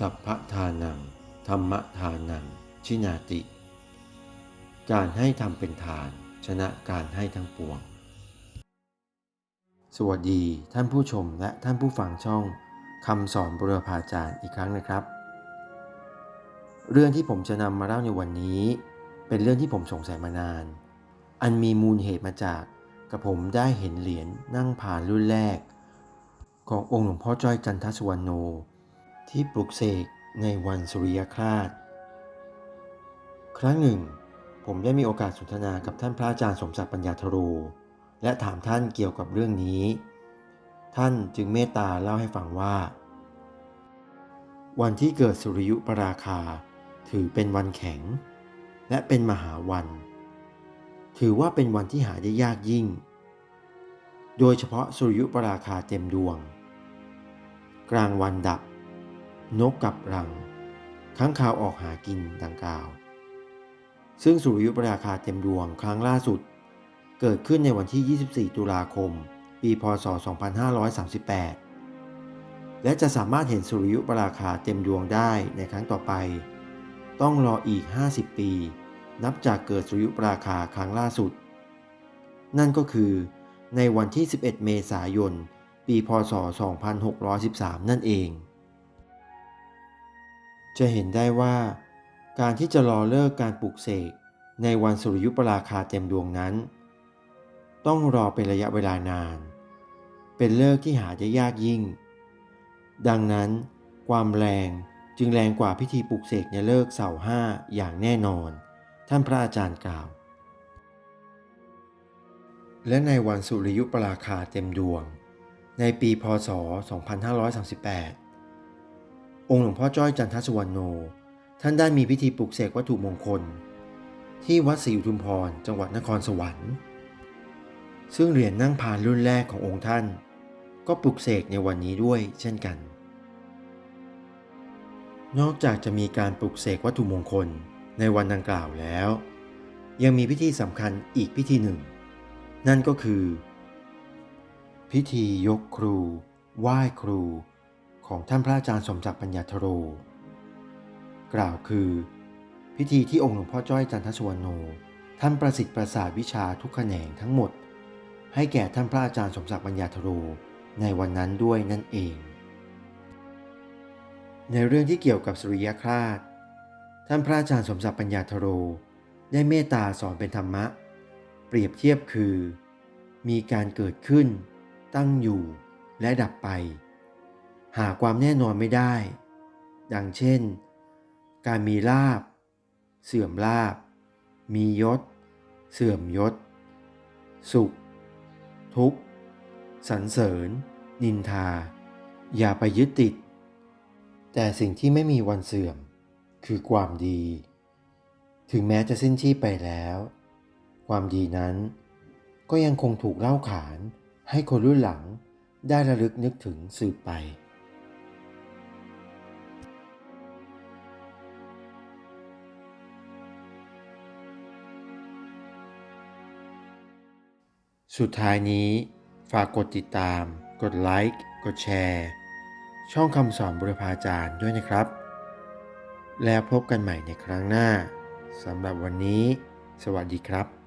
สัพพทานัง ธรรมทานัง ชินาติ การให้ทำเป็นทาน ชนะการให้ทั้งปวง สวัสดีท่านผู้ชมและท่านผู้ฟังช่องคำสอนบุรพาจารย์อีกครั้งนะครับ เรื่องที่ผมจะนำมาเล่าในวันนี้ เป็นเรื่องที่ผมสงสัยมานาน อันมีมูลเหตุมาจากกระผมได้เห็นเหรียญนั่งผ่านรุ่นแรก ขององค์หลวงพ่อจ้อยจันทสวรรณโน ที่ปลุกเสกในวันสุริยคราสครั้งหนึ่ง ผมได้มีโอกาสสนทนากับท่านพระอาจารย์สมศักดิ์ปัญญาธโร และถามท่านเกี่ยวกับเรื่องนี้ ท่านจึงเมตตาเล่าให้ฟังว่า วันที่เกิดสุริยุปราคาถือเป็นวันแข็ง และเป็นมหาวัน ถือว่าเป็นวันที่หาได้ยากยิ่ง โดยเฉพาะสุริยุปราคาเต็มดวง กลางวันดับ นกกับรังค้างคาวออกหากินดังกล่าว ซึ่งสุริยุปราคาเต็มดวงครั้งล่าสุด เกิดขึ้นในวันที่ 24 ตุลาคม ปี พศ 2538 และจะสามารถเห็นสุริยุปราคาเต็มดวงได้ในครั้งต่อไป ต้องรออีก 50 ปี นับจากเกิดสุริยุปราคาครั้งล่าสุด นั่นก็คือในวันที่ 11 เมษายน ปี พศ 2613 นั่นเอง จะเห็นได้ว่าการที่จะรอเลิกการปลุกเสกในวันสุริยุปราคาเต็มดวงนั้น ต้องรอเป็นระยะเวลานาน เป็นเลิกที่หาได้ยากยิ่ง ดังนั้น ความแรงจึงแรงกว่าพิธีปลุกเสกในเลิกเสาห้าอย่างแน่นอน ท่านพระอาจารย์กล่าว และในวันสุริยุปราคาเต็มดวง ในปีพศ 2538 องค์หลวงพ่อจ้อยจันทสวรรณโน ท่านได้มีพิธีปลุกเสกวัตถุมงคล ที่วัดศรีอุทุมพรจังหวัดนครสวรรค์ ซึ่งเหรียญนั่งพานรุ่นแรกขององค์ท่าน ก็ปลุกเสกในวันนี้ด้วยเช่นกัน นอกจากจะมีการปลุกเสกวัตถุมงคลในวันดังกล่าวแล้ว ยังมีพิธีสำคัญอีกพิธีหนึ่ง นั่นก็คือ พิธียกครู ไหว้ครู ของท่านพระอาจารย์สมศักดิ์ปัญญาธโร กล่าวคือ พิธีที่องค์หลวงพ่อจ้อยจันทสวรรณโน ท่านประสิทธิ์ประสาทวิชาทุกแขนงทั้งหมด ให้แก่ท่านพระอาจารย์สมศักดิ์ปัญญาธโรในวันนั้นด้วยนั่นเอง ในเรื่องที่เกี่ยวกับสุริยคราสท่านพระอาจารย์สมศักดิ์ปัญญาธโร ได้เมตตาสอนเป็นธรรมะ เปรียบเทียบคือ มีการเกิดขึ้น ตั้งอยู่และดับไป หาความแน่นอนไม่ได้ ดังเช่น การมีลาบ เสื่อมลาบ มียศ เสื่อมยศ สุข ทุกข์สรรเสริญ นินทา อย่าไปยึดติด แต่สิ่งที่ไม่มีวันเสื่อม คือความดี ถึงแม้จะสิ้นชีพไปแล้ว ความดีนั้น ก็ยังคงถูกเล่าขานให้คนรุ่นหลังได้ระลึกนึกถึงสืบไป สุดท้ายนี้ฝากกดติดตาม กดไลค์ กดแชร์ ช่องคำสอนบุรพาจารย์ด้วยนะครับ แล้วพบกันใหม่ในครั้งหน้าสำหรับวันนี้ สวัสดีครับ